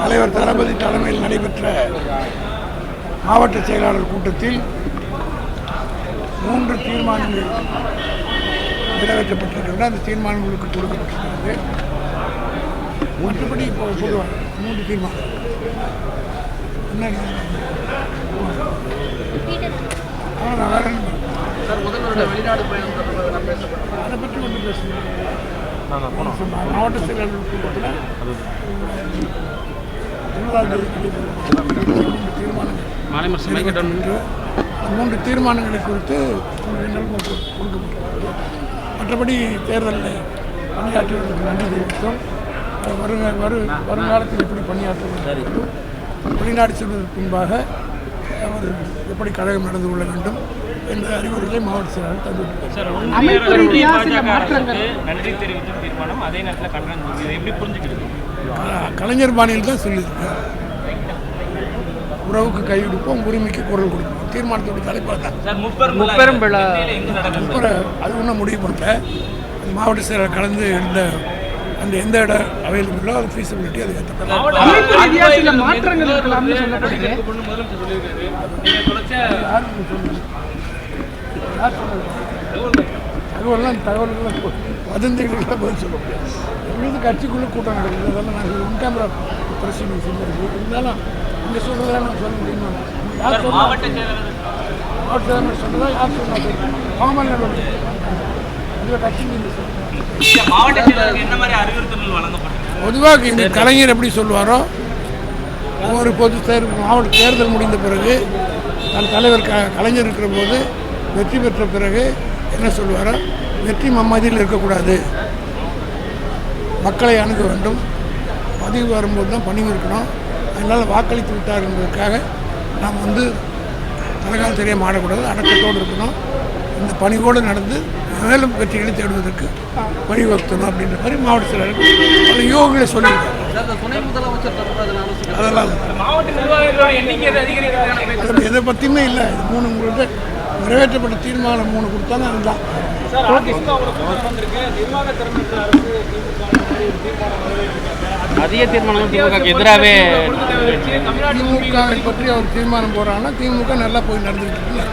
தலைவர் தளபதி தலைமையில் நடைபெற்ற மாவட்ட செயலாளர் கூட்டத்தில் மூன்று தீர்மானங்கள் நிறைவேற்றப்பட்டிருக்கின்றன. அந்த தீர்மானங்களுக்கு கொடுக்கப்பட்டிருக்கிறது. மற்றபடி இப்போ பொதுவாக மூன்று தீர்மானம். என்ன வேற அதை பற்றி ஒன்றும் பேசணும் மாவட்ட செயலாளர் கூட்டத்தில் மூன்று தீர்மானங்களை குறித்து கொடுக்கப்பட்டிருக்கிறது மற்றபடி தேர்தலில் பணியாற்றுவதற்கு நன்றி தெரிவித்தோம். வருங்க வரு வருங்காலத்தில் எப்படி பணியாற்றுவது வெளிநாடு செல்வதற்கு முன்பாக அவர் எப்படி கழகம் நடந்து கொள்ள வேண்டும். என்ற அறிவுரைகளை மாவட்ட செயலாளர் தந்துவிட்டார். கலைஞர் பாணியில் தான் சொல்லியிருக்கார். உறவுக்கு கை கொடுப்போம் உரிமைக்கு குரல் கொடுப்போம். தீர்மானத்தோட தலைப்பாக தான் சார் முப்பெரும் அது ஒன்றும் முடிவு பண்ணல. மாவட்ட செயலர் கலந்து இருந்த அந்த எந்த இடம் அவைலபிளோ அது ஃபீஸிபிலிட்டி அது சில மாற்றங்கள் தகவல்லாம் தகவல்கள் வதந்திகளுக்கெல்லாம் பதில் சொல்ல முடியாது. எப்படியும் கட்சிக்குள்ளே கூட்டம் நடக்குது. அதெல்லாம் நாங்கள் இன் கேமரா பிரசிடன்ஸ் இருந்தாலும் இங்கே சொல்கிறதெல்லாம் நான் சொல்ல முடியுமா? யார் சொன்னா? மாவட்ட சொன்னதா யார் சொன்னா? காமன் இது மாதிரி பொதுவாக இந்த கலைஞர் எப்படி சொல்லுவாரோ ஒவ்வொரு பொது தேர்வு மாவட்ட தேர்தல் முடிந்த பிறகு தன் தலைவர் க கலைஞர் இருக்கிற போது வெற்றி பெற்ற பிறகு என்ன சொல்லுவாரோ வெற்றி மம்மதியில் இருக்கக்கூடாது. மக்களை அணுக வேண்டும். பதிவு வரும்போது தான் பணி இருக்கணும். அதனால் வாக்களித்து விட்டார் என்பதற்காக நாம் வந்து தலைகால் சரியாக மாடக்கூடாது. அடக்கத்தோடு இருக்கணும். இந்த பணிவோடு நடந்து மேலும் வெற்றிகளை தேடுவதற்கு வழிவகுத்தணும் அப்படின்ற மாதிரி மாவட்ட செயலர் பல யோகங்களை சொல்லியிருக்காங்க. சார் இந்த துணை முதலமைச்சர் தொடர்பாக அதில் ஆலோசனை அதெல்லாம் எதை பற்றியுமே இல்லை. இது மூணு உங்களுக்கு நிறைவேற்றப்பட்ட தீர்மானம் மூணு கொடுத்தாங்க அதுதான். அதிக தீர்மானம் திமுக எதிராகவே திமுகவை பற்றி அவர் தீர்மானம் போடுறாங்கன்னா திமுக நல்லா போய் நடந்துக்கிட்டு இருக்குல்ல